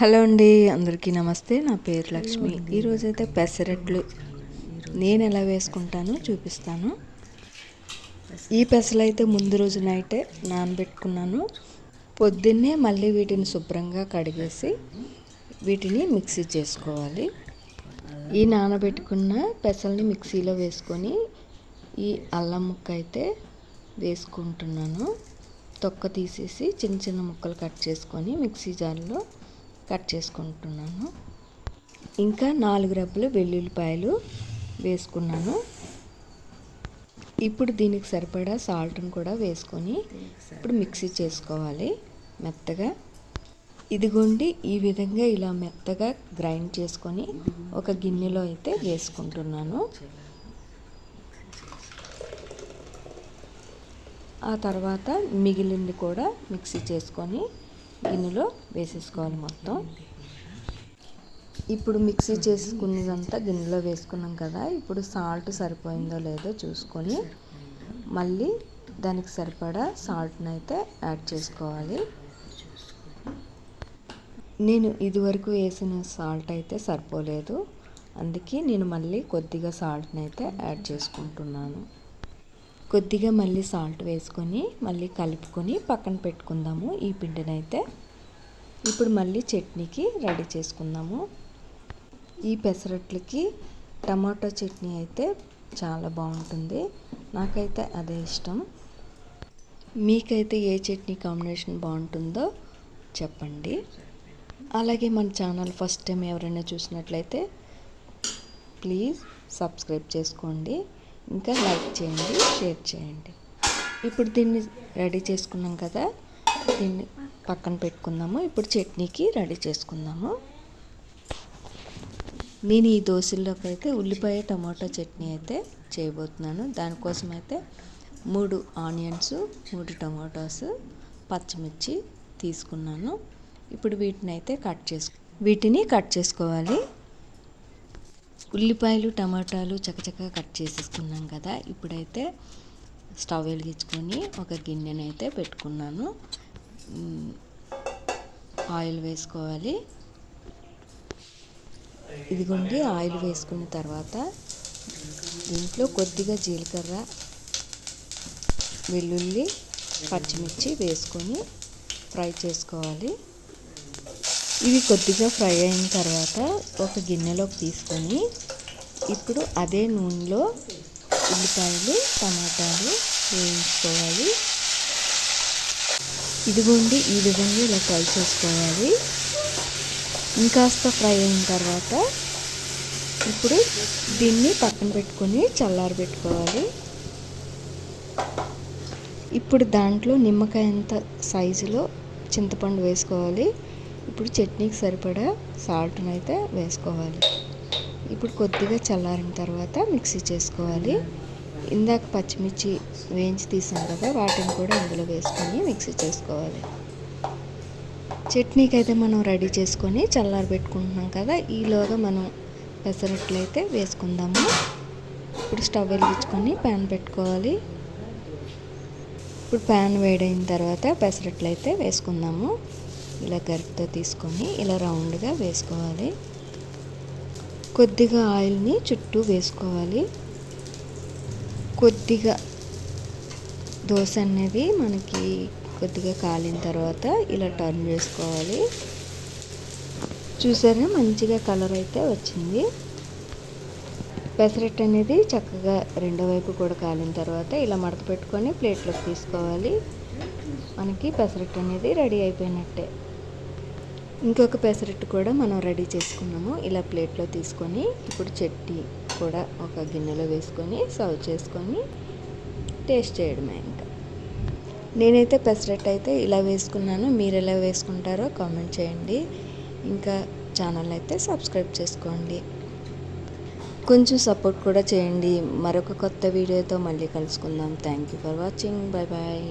Hello అండి అందరికీ నమస్తే. నా పేరు లక్ష్మి. ఈరోజైతే పెసరట్లు. నేను ఎలా వేసుకుంటానో చూపిస్తాను. ఈ పెసలు అయితే ముందు రోజు నైటే నానబెట్టుకున్నాను. పొద్దున్నే మళ్ళీ వీటిని శుభ్రంగా కడిగేసి వీటిని మిక్సీ చేసుకోవాలి. ఈ నానబెట్టుకున్న పెసల్ని మిక్సీలో వేసుకొని ఈ అల్లం ముక్క అయితే వేసుకుంటున్నాను. తొక్క తీసేసి చిన్న చిన్న ముక్కలు కట్ చేసుకొని మిక్సీ జార్లో కట్ చేసుకుంటున్నాను. ఇంకా నాలుగు రబ్బలు వెల్లుల్లిపాయలు వేసుకున్నాను. ఇప్పుడు దీనికి సరిపడా సాల్ట్ని కూడా వేసుకొని ఇప్పుడు మిక్సీ చేసుకోవాలి మెత్తగా. ఇదిగోండి ఈ విధంగా ఇలా మెత్తగా గ్రైండ్ చేసుకొని ఒక గిన్నెలో అయితే వేసుకుంటున్నాను. ఆ తర్వాత మిగిలింది కూడా మిక్సీ చేసుకొని గిన్నెలో వేసేసుకోవాలి మొత్తం. ఇప్పుడు మిక్సీ చేసుకున్నదంతా గిన్నెలో వేసుకున్నాం కదా ఇప్పుడు సాల్ట్ సరిపోయిందో లేదో చూసుకొని మళ్ళీ దానికి సరిపడా సాల్ట్ని అయితే యాడ్ చేసుకోవాలి. నేను ఇదివరకు వేసిన సాల్ట్ అయితే సరిపోలేదు అందుకే నేను మళ్ళీ కొద్దిగా సాల్ట్ని అయితే యాడ్ చేసుకుంటున్నాను. కొద్దిగా మళ్ళీ సాల్ట్ వేసుకొని మళ్ళీ కలుపుకొని పక్కన పెట్టుకుందాము ఈ పిండిని అయితే ఇప్పుడు మళ్ళీ చట్నీకి రెడీ చేసుకుందాము. ఈ పెసరట్లకి టమాటో చట్నీ అయితే చాలా బాగుంటుంది. నాకైతే అదే ఇష్టం. మీకైతే ఏ చట్నీ కాంబినేషన్ బాగుంటుందో చెప్పండి. అలాగే మన ఛానల్ ఫస్ట్ టైం ఎవరైనా చూసినట్లయితే ప్లీజ్ సబ్స్క్రైబ్ చేసుకోండి. ఇంకా లైక్ చేయండి షేర్ చేయండి. ఇప్పుడు దీన్ని రెడీ చేసుకున్నాం కదా దీన్ని పక్కన పెట్టుకుందాము. ఇప్పుడు చట్నీకి రెడీ చేసుకుందాము. నేను ఈ దోశల్లోకి అయితే ఉల్లిపాయ టమాటో చట్నీ అయితే చేయబోతున్నాను. దానికోసం అయితే మూడు ఆనియన్స్ మూడు టమాటోస్ పచ్చిమిర్చి తీసుకున్నాను. ఇప్పుడు వీటిని అయితే కట్ చేసు వీటిని కట్ చేసుకోవాలి. ఉల్లిపాయలు టమాటాలు చకచకా కట్ చేసేసుకున్నాం కదా. ఇప్పుడైతే స్టవ్ వెలిగించుకొని ఒక గిన్నెనైతే పెట్టుకున్నాను. ఆయిల్ వేసుకోవాలి. ఇదిగోండి ఆయిల్ వేసుకున్న తర్వాత దీంట్లో కొద్దిగా జీలకర్ర వెల్లుల్లి పచ్చిమిర్చి వేసుకొని ఫ్రై చేసుకోవాలి. ఇవి కొద్దిగా ఫ్రై అయిన తర్వాత ఒక గిన్నెలోకి తీసుకొని ఇప్పుడు అదే నూనెలో ఉల్లిపాయలు టమాటాలు వేయించుకోవాలి. ఇదిగోండి ఈ విధంగా ఇలా ఫ్రై చేసుకోవాలి. ఇంకాస్త ఫ్రై అయిన తర్వాత ఇప్పుడు దీన్ని పక్కన పెట్టుకొని చల్లారి పెట్టుకోవాలి. ఇప్పుడు దాంట్లో నిమ్మకాయ అంత సైజులో చింతపండు వేసుకోవాలి. ఇప్పుడు చట్నీకి సరిపడా సాల్ట్ని అయితే వేసుకోవాలి. ఇప్పుడు కొద్దిగా చల్లారిన తర్వాత మిక్సీ చేసుకోవాలి. ఇందాక పచ్చిమిర్చి వేయించి తీసాం కదా వాటిని కూడా ఇందులో వేసుకొని మిక్సీ చేసుకోవాలి. చట్నీకి అయితే మనం రెడీ చేసుకొని చల్లారి పెట్టుకుంటున్నాం కదా ఈలోగా మనం పెసరట్లు అయితే వేసుకుందాము. ఇప్పుడు స్టవ్ వెలిగించుకొని ప్యాన్ పెట్టుకోవాలి. ఇప్పుడు ప్యాన్ వేడైన తర్వాత పెసరట్లు అయితే వేసుకుందాము. ఇలా గరిటతో తీసుకొని ఇలా రౌండ్గా వేసుకోవాలి. కొద్దిగా ఆయిల్ని చుట్టూ వేసుకోవాలి. కొద్దిగా దోశ అనేది మనకి కొద్దిగా కాలిన తర్వాత ఇలా టర్న్ చేసుకోవాలి. చూసారా? మంచిగా కలర్ అయితే వచ్చింది. పెసరట్టు అనేది చక్కగా రెండో వైపు కూడా కాలిన తర్వాత ఇలా మడత పెట్టుకొని ప్లేట్లోకి తీసుకోవాలి. మనకి పెసరట్టు అనేది రెడీ అయిపోయినట్టే. ఇంకొక పెసరట్టు కూడా మనం రెడీ చేసుకున్నాము. ఇలా ప్లేట్లో తీసుకొని ఇప్పుడు చట్నీ కూడా ఒక గిన్నెలో వేసుకొని సర్వ్ చేసుకొని టేస్ట్ చేయడమే ఇంకా. నేనైతే పెసరట్టు అయితే ఇలా వేసుకున్నాను. మీరు ఎలా వేసుకుంటారో కామెంట్ చేయండి. ఇంకా ఛానల్ అయితే సబ్స్క్రైబ్ చేసుకోండి. కొంచెం సపోర్ట్ కూడా చేయండి. మరొక కొత్త వీడియోతో మళ్ళీ కలుసుకుందాం. Thank you for watching. Bye bye